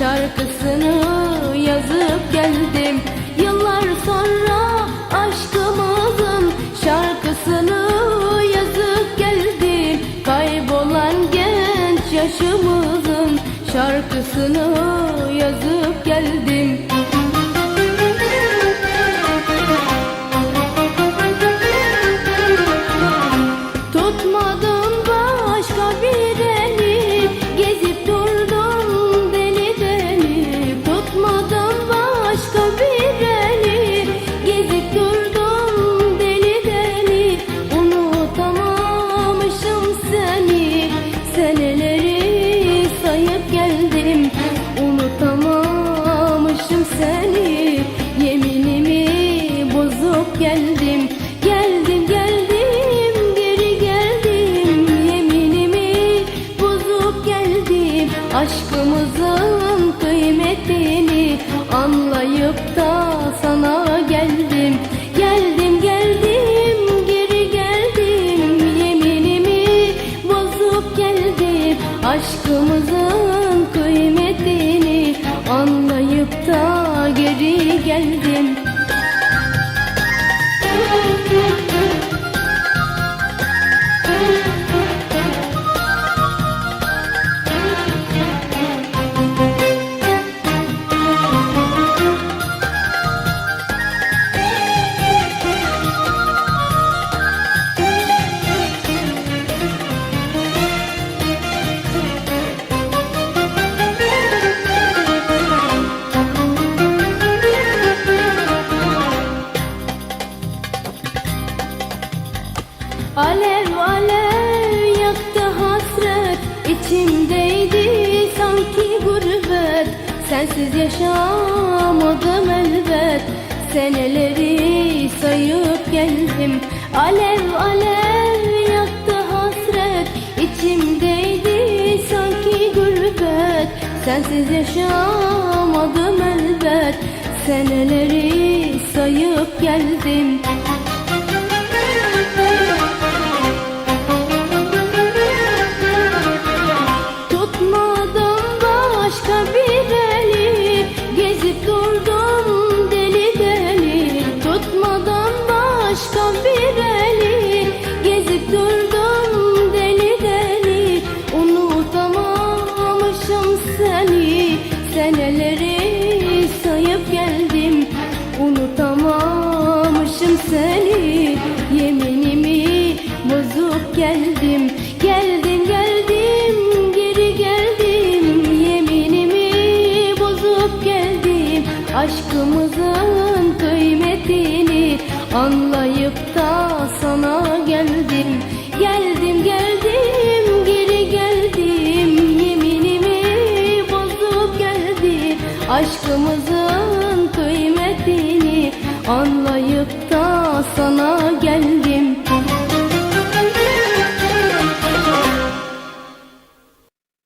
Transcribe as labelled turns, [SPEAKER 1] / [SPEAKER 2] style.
[SPEAKER 1] şarkısını yazıp geldim. Yıllar sonra aşkımızın şarkısını yazıp geldim. Kaybolan genç yaşımızın şarkısını yazıp Aşkımızın kıymetini anlayıp da sana geldim. Geldim geldim geri geldim. Yeminimi bozup geldim. Aşkımızın kıymetini anlayıp da geri geldim Alev alev yaktı hasret. İçimdeydi sanki gurbet. Sensiz yaşamadım elbet. Seneleri sayıp geldim. Alev alev yaktı hasret. İçimdeydi sanki gurbet. Sensiz yaşamadım elbet. Seneleri sayıp geldim Aşkımızın kıymetini anlayıp da sana geldim. Geldim geldim geri geldim. Yeminimi bozup geldim Aşkımızın kıymetini anlayıp da sana geldim